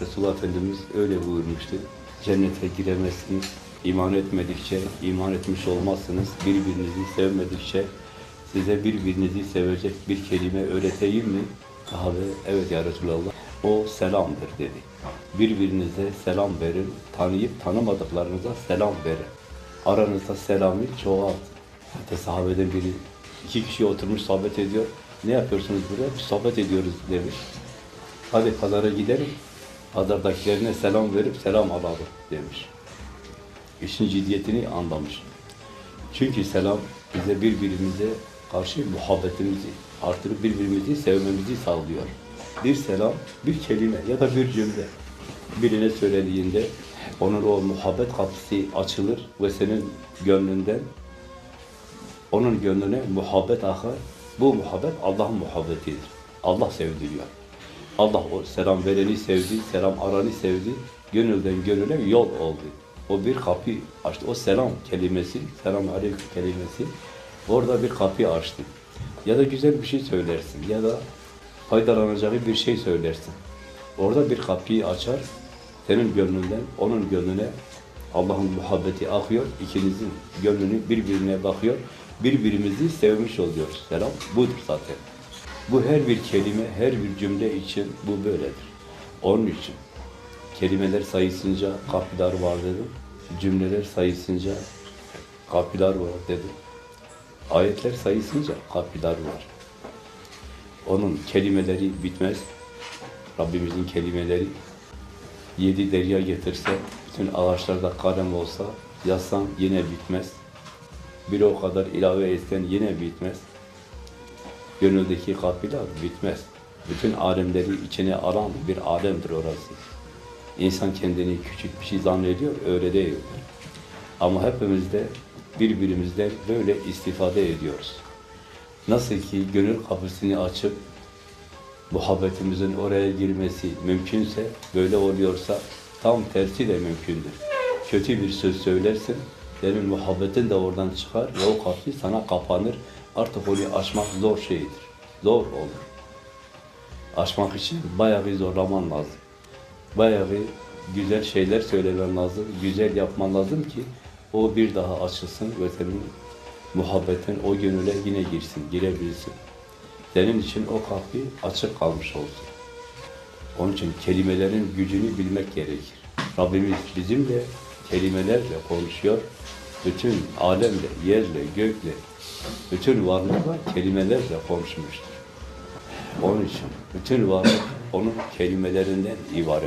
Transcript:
Resulullah Efendimiz öyle buyurmuştu. Cennete giremezsiniz. İman etmedikçe iman etmiş olmazsınız. Birbirinizi sevmedikçe size birbirinizi sevecek bir kelime öğreteyim mi? Sahabe evet ya Resulallah. O selamdır dedi. Birbirinize selam verin. Tanıyıp tanımadıklarınıza selam verin. Aranızda selamı çoğalt. Hatta sahabeden biri iki kişi oturmuş sohbet ediyor. Ne yapıyorsunuz burada? Sohbet ediyoruz demiş. Hadi pazara gidelim. Pazardakilerine selam verip selam alalım demiş. İşin ciddiyetini anlamış. Çünkü selam bize birbirimize karşı muhabbetimizi artırıp birbirimizi sevmemizi sağlıyor. Bir selam, bir kelime ya da bir cümle birine söylediğinde onun o muhabbet kapısı açılır ve senin gönlünden onun gönlüne muhabbet akar. Bu muhabbet Allah'ın muhabbetidir. Allah sevdiriyor. Allah o selam vereni sevdi, selam aranı sevdi. Gönülden gönüle yol oldu. O bir kapı açtı. O selam kelimesi, selam aleyküm kelimesi orada bir kapı açtı. Ya da güzel bir şey söylersin ya da faydalanacağı bir şey söylersin. Orada bir kapıyı açar. Senin gönlünden onun gönlüne Allah'ın muhabbeti akıyor. İkinizin gönlünü birbirine bakıyor. Birbirimizi sevmiş oluyoruz. Selam budur zaten. Bu her bir kelime, her bir cümle için bu böyledir. Onun için kelimeler sayısınca kapılar var dedim. Cümleler sayısınca kapılar var dedim. Ayetler sayısınca kapılar var. Onun kelimeleri bitmez. Rabbimizin kelimeleri yedi derya getirse, bütün ağaçlarda kalem olsa, yazsan yine bitmez. Bir o kadar ilave etsen yine bitmez. Gönüldeki kapılar bitmez. Bütün alemleri içine alan bir alemdir orası. İnsan kendini küçük bir şey zannediyor, öyle değil. Ama hepimiz de birbirimizden böyle istifade ediyoruz. Nasıl ki gönül kapısını açıp muhabbetimizin oraya girmesi mümkünse, böyle oluyorsa tam tersi de mümkündür. Kötü bir söz söylersin, senin muhabbetin de oradan çıkar ve o kapı sana kapanır. Artık onu açmak zor şeydir. Zor olur. Açmak için bayağı bir zorlaman lazım. Bayağı bir güzel şeyler söylemen lazım, güzel yapman lazım ki o bir daha açılsın ve senin muhabbetin o gönüle yine girsin, girebilsin. Senin için o kapı açık kalmış olsun. Onun için kelimelerin gücünü bilmek gerekir. Rabbimiz bizimle kelimelerle konuşuyor. Bütün alemle, yerle, gökle, bütün varlıkla kelimelerle konuşmuştur. Onun için bütün varlık onun kelimelerinden ibaret.